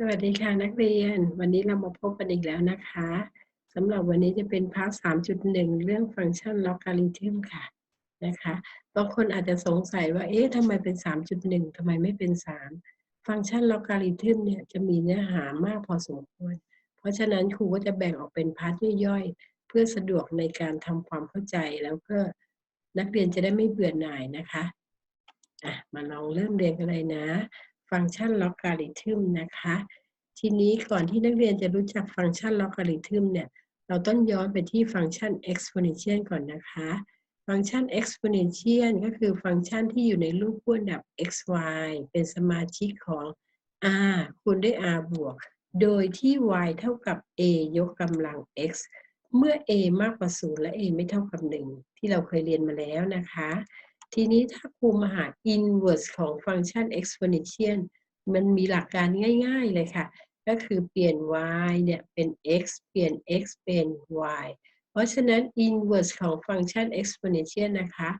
สวัสดีค่ะนักเรียน วันนี้เรามาพบกันอีกแล้วนะคะสำหรับวันนี้จะเป็นพาร์ท3.1เรื่องฟังก์ชันลอ g าริทึมค่ะนะคะบางคนอาจจะสงสัยว่าเอ๊ะทำไมเป็น3.1ทำไมไม่เป็น3ฟังก์ชันลอ g าริทึมเนี่ยจะมีเนื้อหามากพอสมควร เพราะฉะนั้นครูก็จะแบ่งออกเป็นพาร์ทย่อยๆ เพื่อสะดวกในการทำความเข้าใจแล้วก็นักเรียนจะได้ไม่เบื่อหน่ายนะคะอะมาลองเริ่มเรียนกันเลยนะ ฟังก์ชันลอ g าริทึมนะคะ ทีนี้ก่อนที่นักเรียนจะรู้จักฟังก์ชันลอ g าริทึมเนี่ย เราต้องย้อนไปที่ฟังก์ชัน exponential ก่อนนะคะ ฟังก์ชัน exponential ก็คือฟังก์ชันที่อยู่ในรูปคู่อันดับ x y เป็นสมาชิกของ r คูณด้วย r บวก โดยที่ y เท่ากับ a ยกกำลัง x เมื่อ a มากกว่า 0 และ a ไม่เท่ากับ 1 ที่เราเคยเรียนมาแล้วนะคะ ทีนี้ถ้าครูมาหา inverse ของฟังก์ชัน exponential มันมีหลักการง่าย ๆ เลยค่ะ ก็คือเปลี่ยน y เนี่ยเป็น x เปลี่ยน x เป็น y เพราะฉะนั้น inverse ของฟังก์ชัน exponential นะคะ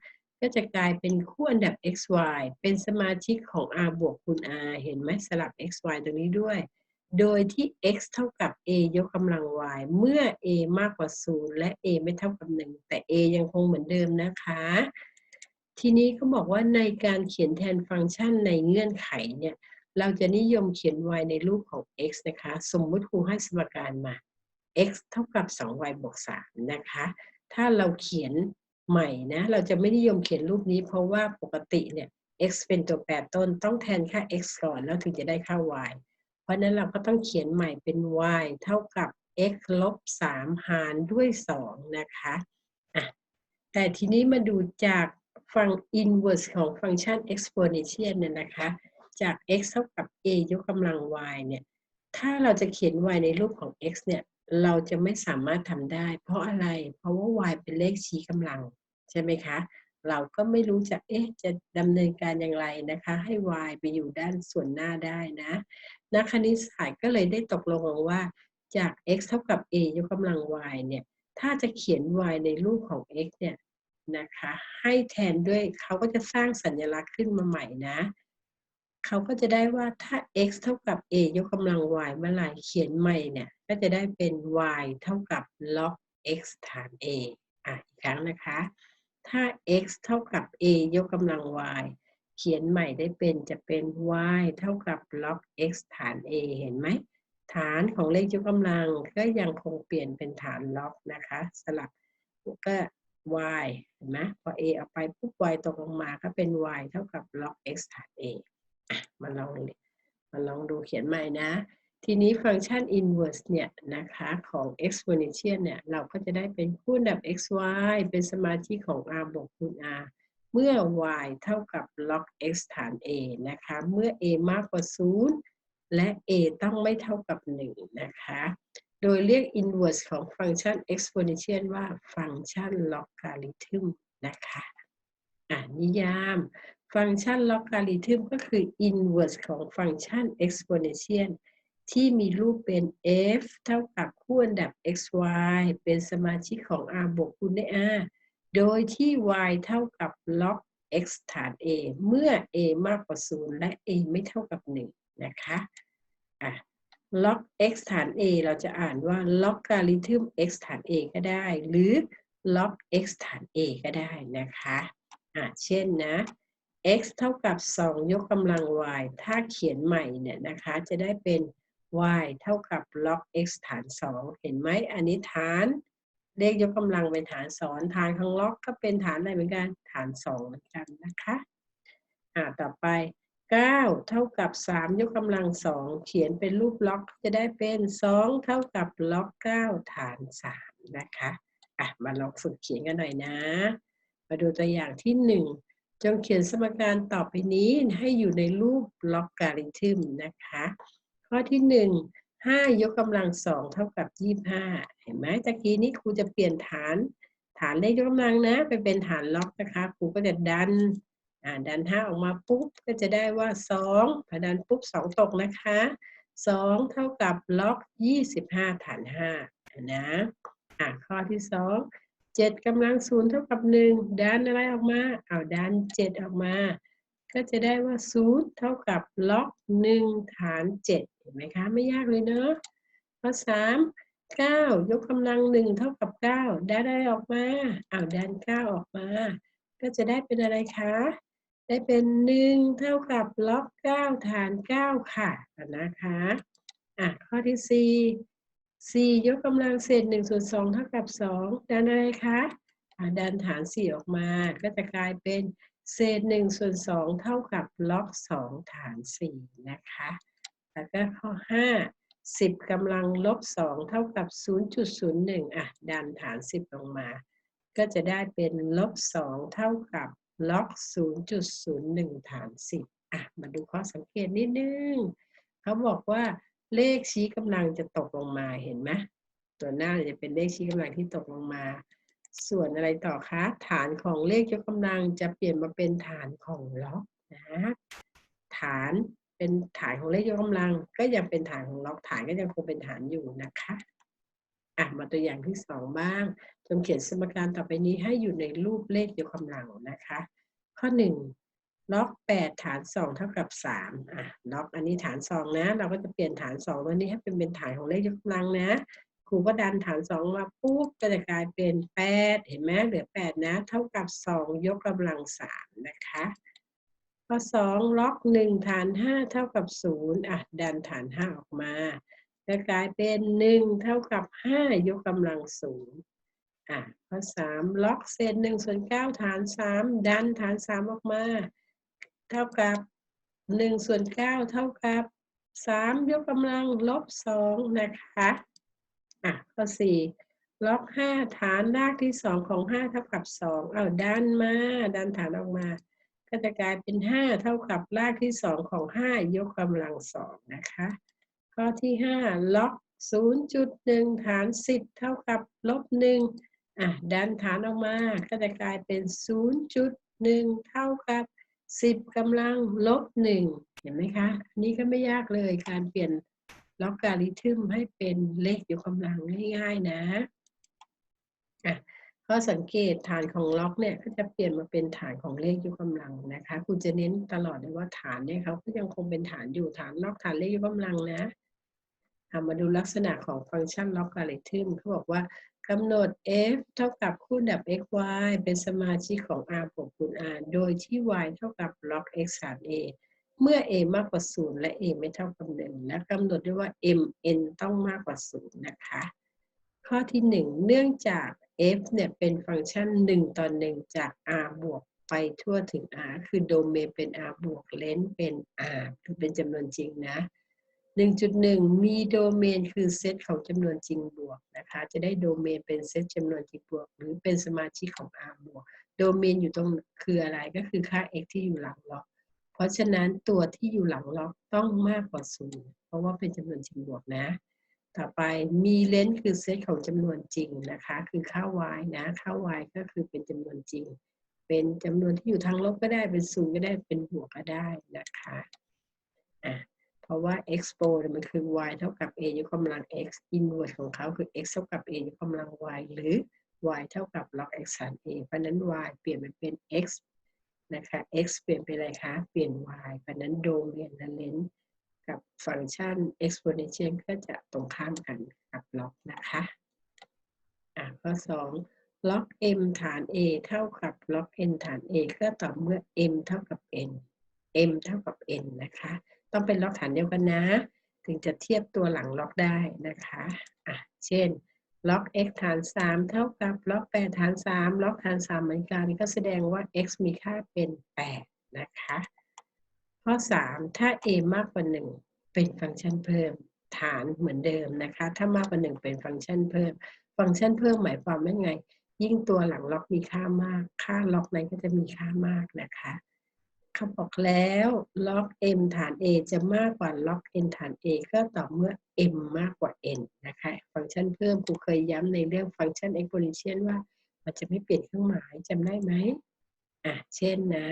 ก็จะกลายเป็นคู่อันดับ x y เป็นสมาชิกของ r บวกคูณ r เห็นไหมสลับ x y ตรงนี้ด้วย โดยที่ x เท่ากับ a ยกกำลัง y เมื่อ a มากกว่า 0 และ a ไม่เท่ากับ 1 แต่ a ยังคงเหมือนเดิมนะคะ ทีนี้เขาบอกว่าในการเขียนแทนฟังก์ชันในเงื่อนไขเนี่ย เราจะนิยมเขียน y ในรูปของ x นะคะ สมมุติครูให้สมการมา x เท่ากับ 2y บวก3นะคะ ถ้าเราเขียนใหม่นะ เราจะไม่นิยมเขียนรูปนี้เพราะว่าปกติเนี่ย x เป็นตัวแปรต้นต้องแทนค่า x ก่อนแล้วถึงจะได้ค่า y เพราะนั้นเราก็ต้องเขียนใหม่เป็น y เท่ากับ x ลบ3หารด้วย 2 นะคะอะแต่ทีนี้มาดูจาก ฟัง inverse ของฟังก์ชัน exponential เนี่ยนะคะ จาก x เท่ากับ a ยกกำลัง y เนี่ย ถ้าเราจะเขียน y ในรูปของ x เนี่ย เราจะไม่สามารถทำได้ เพราะอะไร เพราะว่า y เป็นเลขชี้กำลัง ใช่ไหมคะ เราก็ไม่รู้จะ เอ๊ะ จะดำเนินการอย่างไรนะคะ ให้ y ไปอยู่ด้านส่วนหน้าได้นะนักคณิตศาสตร์ก็เลยได้ตกลงว่าจาก x เท่ากับ a ยกกำลัง y เนี่ย ถ้าจะเขียน y ในรูปของ x เนี่ย นะคะ ให้แทนด้วยเขาก็จะสร้างสัญลักษณ์ขึ้นมาใหม่นะเขาก็จะได้ว่าถ้า x เท่ากับ a ยกกำลัง y เมื่อไหร่เขียนใหม่เนี่ย ก็จะได้เป็น y เท่ากับ log x ฐาน a อะอีกครั้งนะคะ ถ้า x เท่ากับ a ยกกำลัง y เขียนใหม่ได้เป็นจะเป็น y เท่ากับ log x ฐาน a เห็นไหม ฐานของเลขยกกำลังก็ยังคงเปลี่ยนเป็นฐาน log นะคะ สลับก็ y เห็นไหมพอ a เอาไปปุ๊บ y ตกลงมาก็เป็น y เท่ากับ log x ฐาน a มาลองมาลองดูเขียนใหม่นะ ทีนี้ฟังก์ชัน inverse เนี่ยนะคะของ exponential เนี่ย เราก็จะได้เป็นคู่อันดับ x y เป็นสมาชิกของ r บวกคูณ r เมื่อ y เท่ากับ log x ฐาน a นะคะ เมื่อ a มากกว่า 0 และ a ต้องไม่เท่ากับ 1 นะคะ โดยเรียก inverse ของฟังก์ชัน exponential ว่าฟังก์ชัน logarithm นะคะอ่านิยาม ฟังก์ชัน logarithm ก็คือ inverse ของฟังก์ชัน exponential ที่มีรูปเป็น f เท่ากับคู่อันดับ x y เป็นสมาชิกของ r บวกคูณด้วย r โดยที่ y เท่ากับ log x ฐาน a เมื่อ a มากกว่า 0 และ a ไม่เท่ากับ 1 นะคะ อะ log x ฐาน a เราจะอ่านว่า logarithm x ฐาน a ก็ได้ หรือ log x ฐาน a ก็ได้นะคะอะเช่นนะ x เท่ากับ 2 ยกกำลัง y ถ้าเขียนใหม่เนี่ยนะคะ จะได้เป็น y เท่ากับ log x ฐาน 2 เห็นไหมอันนี้ฐาน เลขยกกำลังเป็นฐานสอนฐานของล็อกก็เป็นฐานอะไรเหมือนกัน ฐาน 2 เหมือนกันนะคะอ่าต่อไป 9 เท่ากับ 3 ยกกำลัง 2 เขียนเป็นรูปล็อกจะได้เป็น 2 เท่ากับล็อก 9 ฐาน 3 นะคะ อะ มาลองฝึกเขียนกันหน่อยนะ มาดูตัวอย่างที่ 1 จงเขียนสมการต่อไปนี้ให้อยู่ในรูปล็อกการิทึมนะคะ ข้อที่ 1 5 ยกกำลัง 2 เท่ากับ 25 เห็นไหมตะกี้นี้ครูจะเปลี่ยนฐาน ฐานเลขยกกำลังนะ ไปเป็นฐานล็อกนะคะ ครูก็จะดัน อ่าดัน5ออกมาปุ๊บก็จะได้ว่า2พอดันปุ๊บ2ตกนะคะ2เท่ากับล็อก25ฐาน5นะอ่าข้อที่2 7กำลัง0เท่ากับ1ดันอะไรออกมาเอาดัน7ออกมาก็จะได้ว่าศูนย์เท่ากับล็อกหนึ่งฐานเจ็ดเห็นไหมคะไม่ยากเลยเนาะข้อสามเก้ายกกำลังหนึ่งเท่ากับเก้าได้ได้ออกมาเอาดันเก้าออกมา ก็จะได้เป็นอะไรคะ ได้เป็นหนึ่งเท่ากับล็อกเก้าฐานเก้าค่ะนะคะอะข้อที่สี่สี่ยกกำลังเศษหนึ่งส่วนสองเท่ากับสองดันอะไรคะะดันฐานสี่ออกมา ก็จะกลายเป็นเศษหนึ่งส่วนสองเท่ากับล็อกสองฐานสี่นะคะ แล้วก็ข้อห้าสิบกำลังลบสองเท่ากับศูนย์จุดศูนย์หนึ่งอะดันฐานสิบลงมา ก็จะได้เป็นลบสองเท่ากับ ล็อกศูนย์จุดศูนย์หนึ่งฐานสิบอะ มาดูข้อสังเกตนิดนึง เขาบอกว่าเลขชี้กำลังจะตกลงมา เห็นไหม ตัวหน้าจะเป็นเลขชี้กำลังที่ตกลงมา ส่วนอะไรต่อคะ ฐานของเลขยกกำลังจะเปลี่ยนมาเป็นฐานของล็อกนะ ฐานเป็นฐานของเลขยกกำลัง ก็ยังเป็นฐานของล็อกฐานก็ยังคงเป็นฐานอยู่นะคะ อะ มาตัวอย่างที่สองบ้าง จงเขียนสมการต่อไปนี้ให้อยู่ในรูปเลขยกกำลังนะคะ ข้อหนึ่งล็อกแปดฐานสองเท่ากับสามอะล็อกอันนี้ฐานสองนะ เราก็จะเปลี่ยนฐานสองตัวนี้ให้เป็นเป็นฐานของเลขยกกำลังนะครูก็ดันฐานสองมาปุ๊บก็จะกลายเป็นแปดเห็นไหมเหลือแปดนะ เท่ากับสองยกกำลังสามนะคะข้อสองล็อกหนึ่งฐานห้าเท่ากับศูนย์อะ ดันฐานห้าออกมาจะกลายเป็นหนึ่งเท่ากับห้ายกกำลังศูนย์ อะข้อสามล็อกเศษหนึ่งส่วนเก้าฐานสามดันฐานสามออกมา เท่ากับหนึ่งส่วนเก้าเท่ากับสามยกกำลังลบสองนะคะอะข้อสี่ล็อกห้าฐานรากที่สองของห้าเท่ากับสองเอาดันมาดันฐานออกมา ก็จะกลายเป็นห้าเท่ากับรากที่สองของห้ายกกำลังสองนะคะข้อที่ห้าล็อกศูนย์จุดหนึ่งฐานสิบเท่ากับลบหนึ่ง อะดันฐานออกมาก็จะกลายเป็นศูนย์จุดหนึ่งเท่ากับสิบกำลังลบหนึ่งเห็นไหมคะอันนี้ก็ไม่ยากเลยการเปลี่ยนล็อกการิทึมให้เป็นเลขยกกำลังง่ายๆนะอะข้อสังเกตฐานของล็อกเนี่ยก็จะเปลี่ยนมาเป็นฐานของเลขยกกำลังนะคะคุณจะเน้นตลอดเลยว่าฐานเนี่ยเขาก็ยังคงเป็นฐานอยู่ฐานล็อกฐานเลขยกกำลังนะเอามาดูลักษณะของฟังก์ชันล็อกการิทึมเขาบอกว่า กำหนด f เท่ากับคูณดับ x y เป็นสมาชิกของ r บวกคูณ r โดยที่ y เท่ากับล็อก x ฐาน a เมื่อ a มากกว่า 0 และ a ไม่เท่ากับ1และกำหนดด้วยว่า mn ต้องมากกว่า 0 นะคะ ข้อที่ 1 เนื่องจาก f เนี่ยเป็นฟังก์ชัน 1 ต่อ 1 จาก r บวกไปทั่วถึง r คือโดเมนเป็น r บวกเลนส์เป็น r คือเป็นจำนวนจริงนะ 1.1 มีโดเมนคือเซตของจำนวนจริงบวกนะคะ จะได้โดเมนเป็นเซตจำนวนจริงบวก หรือเป็นสมาชิกของ R บวก โดเมนอยู่ตรงคืออะไรก็คือค่า x ที่อยู่หลังล็อก เพราะฉะนั้นตัวที่อยู่หลังล็อกต้องมากกว่าศูนย์เพราะว่าเป็นจำนวนจริงบวกนะ ต่อไปมีเลนส์คือเซตของจำนวนจริงนะคะ คือค่า y นะ ค่า y ก็คือเป็นจำนวนจริง เป็นจำนวนที่อยู่ทางลบก็ได้ เป็นศูนย์ก็ได้ เป็นบวกก็ได้นะคะ อะ เพราะว่า expo มันคือ y เท่ากับ a ยกกำลัง x inverse ของเขาคือ x เท่ากับ a ยกกำลัง y หรือ y เท่ากับ log x ฐาน a เพราะนั้น y เปลี่ยนไปเป็น x นะคะ x เปลี่ยนไปอะไรคะ เปลี่ยน y เพราะนั้นโดเมนและเลนกับฟังก์ชัน exponential ก็จะตรงข้ามกันกับ log นะคะอะข้อ2 log m ฐาน a เท่ากับ log n ฐาน a ก็ต่อเมื่อ m เท่ากับ n m เท่ากับ n นะคะ ต้องเป็นล็อกฐานเดียวกันนะ ถึงจะเทียบตัวหลังล็อกได้นะคะอะเช่นล็อก x ฐาน 3 เท่ากับล็อก 8 ฐาน 3 ล็อกฐาน 3 เหมือนกันก็แสดงว่า x มีค่าเป็น 8 นะคะ ข้อ 3 ถ้า a มากกว่า 1 เป็นฟังก์ชันเพิ่ม ฐานเหมือนเดิมนะคะ ถ้ามากกว่า 1 เป็นฟังก์ชันเพิ่ม ฟังก์ชันเพิ่มหมายความว่าไง ยิ่งตัวหลังล็อกมีค่ามาก ค่าล็อกนั้นก็จะมีค่ามากนะคะ เขาบอกแล้วล็อก m ฐาน a จะมากกว่าล็อก n ฐาน a ก็ต่อเมื่อ m มากกว่า n นะคะ ฟังก์ชันเพิ่มครูเคยย้ำในเรื่องฟังก์ชัน exponential ว่า มันจะไม่เปลี่ยนเครื่องหมายจำได้ไหมอะ เช่นนะ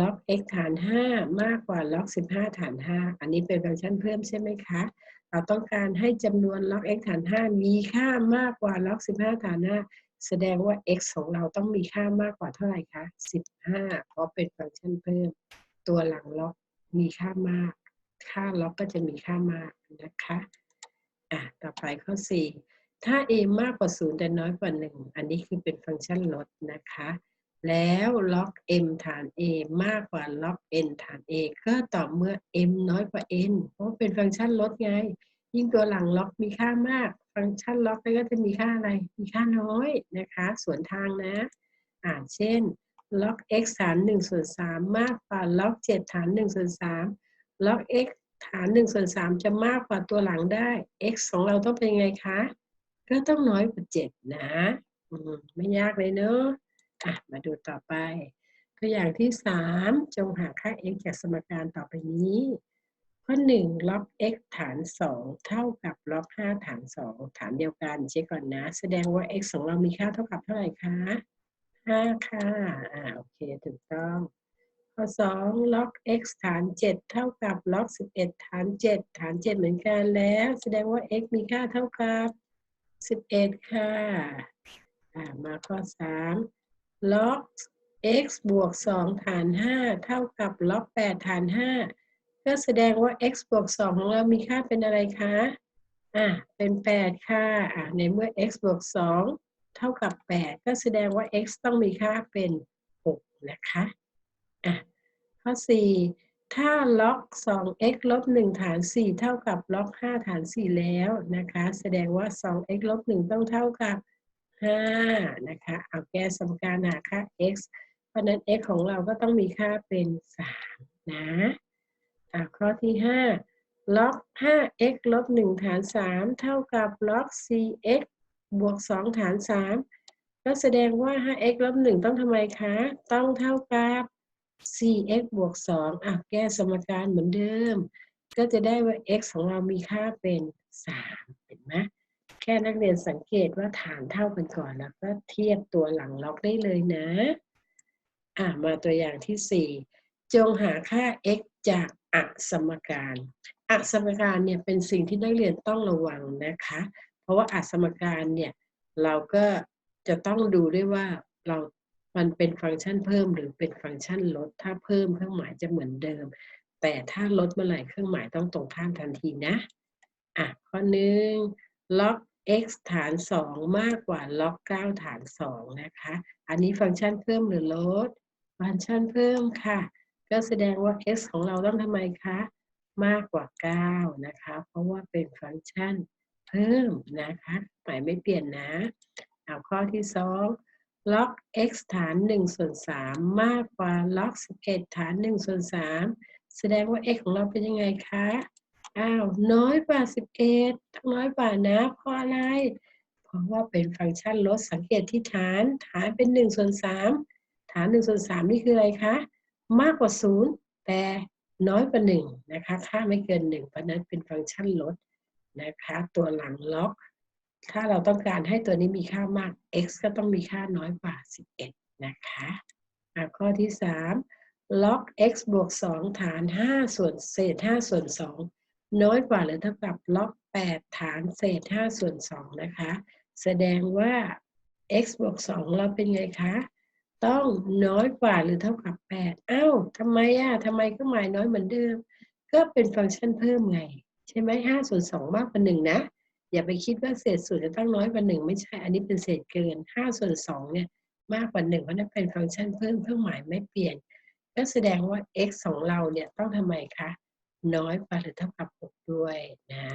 ล็อก x ฐาน 5 มากกว่าล็อก 15 ฐาน 5 อันนี้เป็นฟังก์ชันเพิ่มใช่ไหมคะ เราต้องการให้จำนวนล็อก x ฐาน 5 มีค่ามากกว่าล็อก 15 ฐาน 5 แสดงว่า x ของเราต้องมีค่ามากกว่าเท่าไหร่คะ15 เพราะเป็นฟังก์ชันเพิ่ม ตัวหลังล็อกมีค่ามาก ค่าล็อกก็จะมีค่ามากนะคะอะต่อไปข้อ 4 ถ้า a มากกว่า 0 แต่น้อยกว่า 1 อันนี้คือเป็นฟังก์ชันลดนะคะ แล้วล็อก m ฐาน a มากกว่าล็อก n ฐาน a ก็ต่อเมื่อ m น้อยกว่า n เพราะเป็นฟังก์ชันลดไง ยิ่งตัวหลังล็อกมีค่ามาก ฟังก์ชันล็อกก็จะมีค่าอะไร มีค่าน้อยนะคะ ส่วนทางนะ อ่าเช่น ล็อก x ฐาน1ส่วน3มากกว่าล็อก 7 ฐาน1ส่วน3ล็อก x ฐาน1ส่วน3จะมากกว่าตัวหลังได้ x ของเราต้องเป็นไงคะ ก็ต้องน้อยกว่า 7 นะไม่ยากเลยเนอะอะ มาดูต่อไป ตัวอย่างที่ 3 จงหาค่า x จากสมการต่อไปนี้ ข้อ 1 ล็อก x ฐาน 2 เท่ากับล็อก 5 ฐาน 2 ฐานเดียวกันเช็คก่อนนะ แสดงว่า x ของเรามีค่าเท่ากับเท่าไหร่คะ 5 ค่ะ อ่า โอเค ถูกต้อง ข้อ 2 ล็อก x ฐาน 7 เท่ากับล็อก 11 ฐาน 7 ฐาน 7 เหมือนกันแล้ว แสดงว่า x มีค่าเท่ากับ 11 ค่ะ อ่า มาข้อ 3 ล็อก x บวก 2 ฐาน 5 เท่ากับล็อก 8 ฐาน 5 ก็แสดงว่า x บวก2ของเรามีค่าเป็นอะไรคะ อ่าเป็น 8 ค่ะ อ่าในเมื่อ x บวก2เท่ากับ 8 ก็แสดงว่า x ต้องมีค่าเป็น 6 นะคะ อะ ข้อ 4 ถ้าล็อก 2x ลบ 1 ฐาน 4 เท่ากับล็อก 5 ฐาน 4 แล้วนะคะ แสดงว่า 2x ลบ 1 ต้องเท่ากับ 5 นะคะ เอาแก้สมการหาค่า x เพราะนั้น x ของเราก็ต้องมีค่าเป็น 3 นะ ข้อที่ 5 ล็อก 5x ลบ 1 ฐาน 3 เท่ากับล็อก 4x บวก 2 ฐาน 3 ก็แสดงว่า 5x ลบ 1 ต้องทำไมคะ ต้องเท่ากับ 4x บวก 2อะแก้สมการเหมือนเดิม ก็จะได้ว่า x ของเรามีค่าเป็น 3 เห็นไหมแค่นักเรียนสังเกตว่าฐานเท่ากันก่อนแล้วก็เทียบตัวหลังล็อกได้เลยนะ อะมาตัวอย่างที่ 4 จงหาค่า x จาก อสมการอสมการเนี่ยเป็นสิ่งที่นักเรียนต้องระวังนะคะ เพราะว่าอสมการเนี่ยเราก็จะต้องดูด้วยว่าเรา มันเป็นฟังก์ชันเพิ่มหรือเป็นฟังก์ชันลด ถ้าเพิ่มเครื่องหมายจะเหมือนเดิม แต่ถ้าลดเมื่อไหร่เครื่องหมายต้องตรงข้ามทันทีนะ อะ ข้อหนึ่งล็อก x ฐาน 2 มากกว่าล็อก 9 ฐาน 2 นะคะ อันนี้ฟังก์ชันเพิ่มหรือลด ฟังก์ชันเพิ่มค่ะ ก็แสดงว่า x ของเราต้องทำไมคะ มากกว่า 9 นะคะ เพราะว่าเป็นฟังก์ชันเพิ่มนะคะ หมายไม่เปลี่ยนนะเอาข้อที่ 2 ล็อก x ฐาน1ส่วน3มากกว่าล็อก 11 ฐาน1ส่วน3แสดงว่า x ของเราเป็นยังไงคะ อ้าว น้อยกว่า 11ต้องน้อยกว่านะ เพราะอะไร เพราะว่าเป็นฟังก์ชันลดสังเกตที่ฐาน ฐานเป็น1ส่วน3ฐาน1ส่วน3นี่คืออะไรคะ มากกว่า 0 แต่น้อยกว่า1นะคะ ค่าไม่เกิน 1 เพราะนั้นเป็นฟังก์ชันลดนะคะ ตัวหลังล็อก ถ้าเราต้องการให้ตัวนี้มีค่ามาก x ก็ต้องมีค่าน้อยกว่า 11 นะคะข้อที่ 3 ล็อก x บวก 2 ฐาน 5 ส่วนเศษ 5 ส่วน 2 น้อยกว่าหรือเท่ากับล็อก 8 ฐานเศษ 5 ส่วน 2 นะคะ แสดงว่า x บวก 2 เราเป็นไงคะ ต้องน้อยกว่าหรือเท่ากับ8อ้าวทำไมอะทำไมก็หมายน้อยเหมือนเดิม ก็เป็นฟังก์ชันเพิ่มไง ใช่ไหม5ส่วน2มากกว่า1นะ อย่าไปคิดว่าเศษส่วนจะต้องน้อยกว่า1ไม่ใช่ อันนี้เป็นเศษเกิน5ส่วน2เนี่ยมากกว่า1เพราะนั้นเป็นฟังก์ชันเพิ่มเครื่องหมายไม่เปลี่ยน ก็แสดงว่า x ของเราเนี่ยต้องทำไมคะ น้อยกว่าหรือเท่ากับ6ด้วยนะ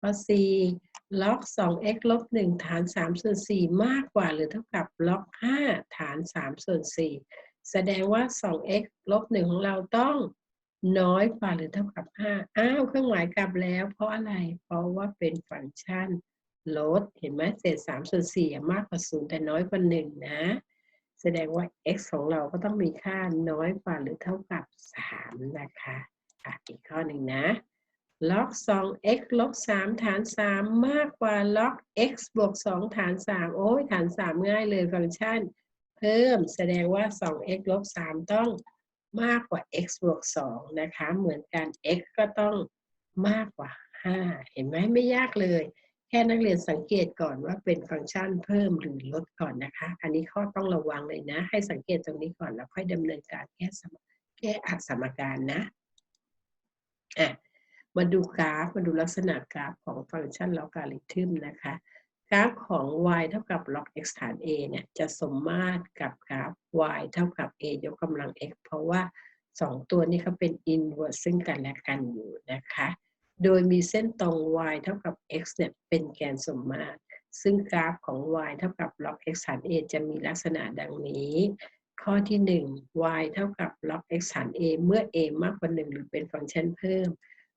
ข้อ4 ล็อก 2x ลบ 1 ฐาน3ส่วน4มากกว่าหรือเท่ากับล็อก 5 ฐาน3ส่วน4แสดงว่า 2x ลบ 1 ของเราต้องน้อยกว่าหรือเท่ากับ 5 อ้าว เครื่องหมายกลับแล้ว เพราะอะไร เพราะว่าเป็นฟังก์ชันลด เห็นไหมเศษ3ส่วน4มากกว่า 0 แต่น้อยกว่า 1 นะ แสดงว่า x ของเราก็ต้องมีค่าน้อยกว่าหรือเท่ากับ 3 นะคะอะอีกข้อหนึ่งนะ ล็อก 2x ลบ3ฐาน 3 มากกว่าล็อก x บวก 2 ฐาน 3 โอ้ยฐาน 3 ง่ายเลยฟังก์ชัน เพิ่มแสดงว่า 2x ลบ3ต้องมากกว่า x บวก 2 นะคะ เหมือนกัน x ก็ต้องมากกว่า 5 เห็นไหมไม่ยากเลย แค่นักเรียนสังเกตก่อนว่าเป็นฟังก์ชันเพิ่มหรือลดก่อนนะคะ อันนี้ข้อต้องระวังเลยนะ ให้สังเกตตรงนี้ก่อนแล้วค่อยดำเนินการแก้สมแก้อัดสมการนะอะ มาดูกราฟมาดูลักษณะกราฟของฟังก์ชันลอการิทึมนะคะกราฟของ y เท่ากับ log x ฐาน a เนี่ยจะสมมาตรกับกราฟ y เท่ากับ a ยกกำลัง x เพราะว่าสองตัวนี้เขาเป็น inverse ซึ่งกันและกันอยู่นะคะ โดยมีเส้นตรง y เท่ากับ x เนี่ยเป็นแกนสมมาตร ซึ่งกราฟของ y เท่ากับ log x ฐาน a จะมีลักษณะดังนี้ ข้อที่ 1 y เท่ากับ log x ฐาน a เมื่อ a มากกว่า 1 หรือเป็นฟังก์ชันเพิ่ม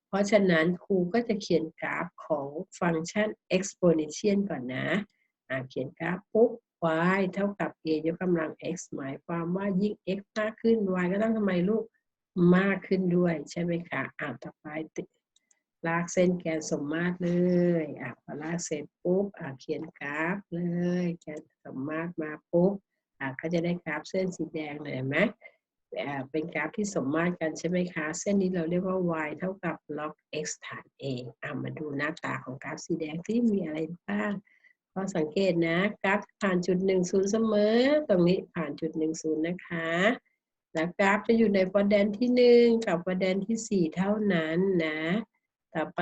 เพราะฉะนั้นครูก็จะเขียนกราฟของฟังก์ชัน exponential ก่อนนะะเขียนกราฟปุ๊บ y เท่ากับ a ยกกำลัง x หมายความว่ายิ่ง x มากขึ้น y ก็ต้องทำไมลูกมากขึ้นด้วยใช่ไหมคะอ่าต่อไปติลากเส้นแกนสมมาตรเลยอะพอลากเสร็จปุ๊บอะเขียนกราฟเลย แกนสมมาตรมาปุ๊บอะก็จะได้กราฟเส้นสีแดงเลยไหม เป็นกราฟที่สมมาตรกันใช่ไหมคะ เส้นนี้เราเรียกว่า y เท่ากับ log x ฐาน a อะมาดูหน้าตาของกราฟสีแดงที่มีอะไรบ้างก็สังเกตนะกราฟผ่านจุดหนึ่งศูนย์เสมอ ตรงนี้ผ่านจุดหนึ่งศูนย์นะคะ แล้วกราฟจะอยู่ในประเด็นที่หนึ่งกับประเด็นที่สี่เท่านั้นนะ ต่อไป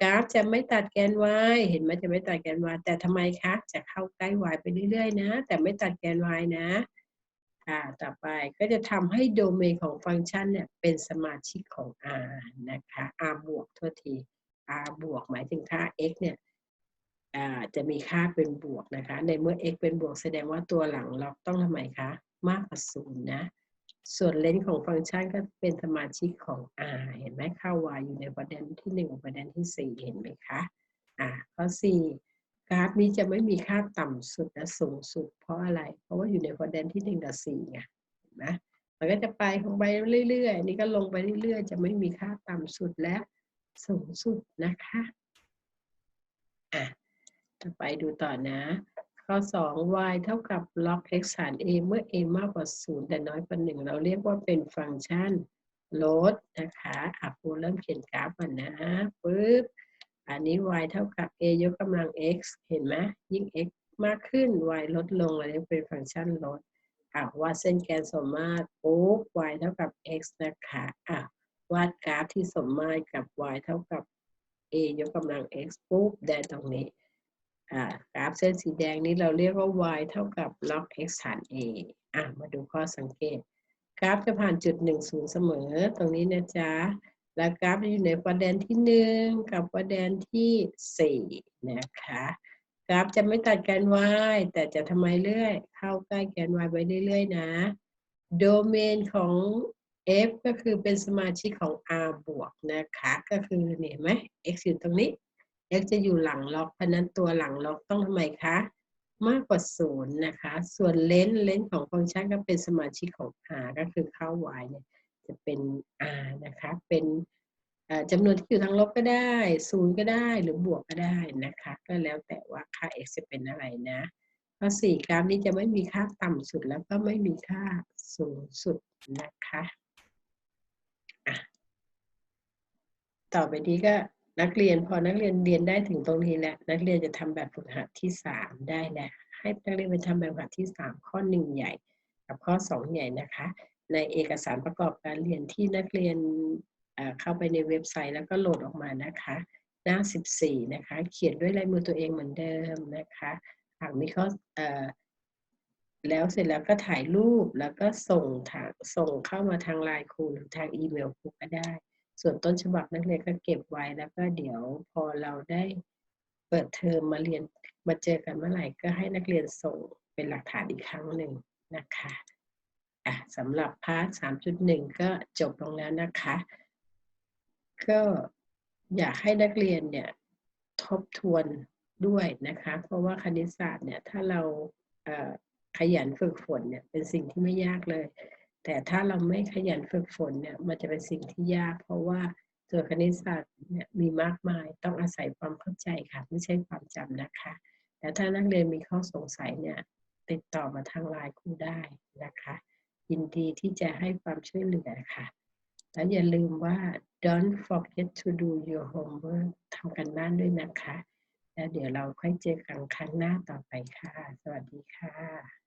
กราฟจะไม่ตัดแกน y เห็นไหมจะไม่ตัดแกน y แต่ทำไมคะ จะเข้าใกล้ y ไปเรื่อยๆนะ แต่ไม่ตัดแกน y นะ ค่ะต่อไปก็จะทำให้โดเมนของฟังก์ชันเนี่ยเป็นสมาชิกของ r นะคะ r บวกโทษที r บวกหมายถึงค่า x เนี่ยจะมีค่าเป็นบวกนะคะ ในเมื่อ x เป็นบวกแสดงว่าตัวหลังล็อกต้องทำไมคะ มากกว่าศูนย์นะ ส่วนเลนส์ของฟังก์ชันก็เป็นสมาชิกของ r เห็นไหมค่า y อยู่ในประเด็นที่1ประเด็นที่ 4 เห็นไหมคะ อ่าข้อ4 กราฟนี้จะไม่มีค่าต่ำสุดและสูงสุด เพราะอะไร เพราะว่าอยู่ในประเดนที่1กับ4ไงเห็นไหมมันก็จะไปของไปเรื่อยๆนี่ก็ลงไปเรื่อยๆ จะไม่มีค่าต่ำสุดและสูงสุดนะคะอะต่อไปดูต่อนะ ข้อ 2 y เท่ากับ log x ฐาน a เมื่อ a มากกว่า 0 แต่น้อยกว่า 1 เราเรียกว่าเป็นฟังก์ชันลดนะคะอะครูเริ่มเขียนกราฟก่อนนะปึ๊บ อันนี้ y เท่ากับ a ยกกำลัง x เห็นไหมยิ่ง x มากขึ้น y ลดลงเราเรียกเป็นฟังก์ชันลดอะวาดเส้นแกนสมมาตรปุ๊บ y เท่ากับ x นะคะอะวาดกราฟที่สมมาตรกับ y เท่ากับ a ยกกำลัง x ปุ๊บได้ตรงนี้อ่ากราฟเส้นสีแดงนี้เราเรียกว่า y เท่ากับ log x ฐาน a อะมาดูข้อสังเกต กราฟจะผ่านจุด 1 0 เสมอ ตรงนี้นะจ๊ะ แล้วกราฟอยู่ในประเด็นที่1กับประเด็นที่4นะคะกราฟจะไม่ตัดแกน y แต่จะทำไมเรื่อย เข้าใกล้แกน y ไปเรื่อยๆนะ โดเมนของ f ก็คือเป็นสมาชิกของ r บวกนะคะ ก็คือเนี่ยไหม x อยู่ตรงนี้ x จะอยู่หลังล็อกเพราะนั้นตัวหลังล็อกต้องทำไมคะ มากกว่าศูนย์นะคะ ส่วนเลนส์เลนส์ของฟังก์ชันก็เป็นสมาชิกของ r ก็คือเข้า y เนี่ย จะเป็น r นะคะ เป็นจำนวนที่อยู่ทางลบก็ได้ศูนย์ก็ได้หรือบวกก็ได้นะคะ ก็แล้วแต่ว่าค่า x จะเป็นอะไรนะข้อสี่กราฟนี้จะไม่มีค่าต่ำสุดแล้วก็ไม่มีค่าสูงสุดนะคะต่อไปนี้ก็นักเรียนพอนักเรียนเรียนได้ถึงตรงนี้แล้ว นักเรียนจะทำแบบฝึกหัดที่สามได้แล้วให้นักเรียนไปทำแบบฝึกหัดที่สามข้อหนึ่งใหญ่ กับข้อสองใหญ่นะคะ ในเอกสารประกอบการเรียนที่นักเรียนเข้าไปในเว็บไซต์แล้วก็โหลดออกมานะคะ หน้า 14 นะคะ เขียนด้วยลายมือตัวเองเหมือนเดิมนะคะหากมีข้อแล้วเสร็จแล้วก็ถ่ายรูปแล้วก็ส่งทางส่งเข้ามาทางไลน์ครูหรือทางอีเมลครูก็ได้ ส่วนต้นฉบับนักเรียนก็เก็บไว้แล้วก็เดี๋ยวพอเราได้เปิดเทอมมาเรียนมาเจอกันเมื่อไหร่ก็ให้นักเรียนส่งเป็นหลักฐานอีกครั้งหนึ่งนะคะ อะสำหรับพาร์ทสามจุดหนึ่งก็จบลงแล้วนะคะ ก็อยากให้นักเรียนเนี่ยทบทวนด้วยนะคะ เพราะว่าคณิตศาสตร์เนี่ยถ้าเราขยันฝึกฝนเนี่ยเป็นสิ่งที่ไม่ยากเลย แต่ถ้าเราไม่ขยันฝึกฝนเนี่ยมันจะเป็นสิ่งที่ยาก เพราะว่าตัวคณิตศาสตร์เนี่ยมีมากมายต้องอาศัยความเข้าใจค่ะไม่ใช่ความจำนะคะแต่ถ้านักเรียนมีข้อสงสัยเนี่ยติดต่อมาทางไลน์ครูได้นะคะ ยินดีที่จะให้ความช่วยเหลือค่ะ แล้วอย่าลืมว่า don't forget to do your homework ทำกันบ้านด้วยนะคะ แล้วเดี๋ยวเราค่อยเจอกันครั้งหน้าต่อไปค่ะ สวัสดีค่ะ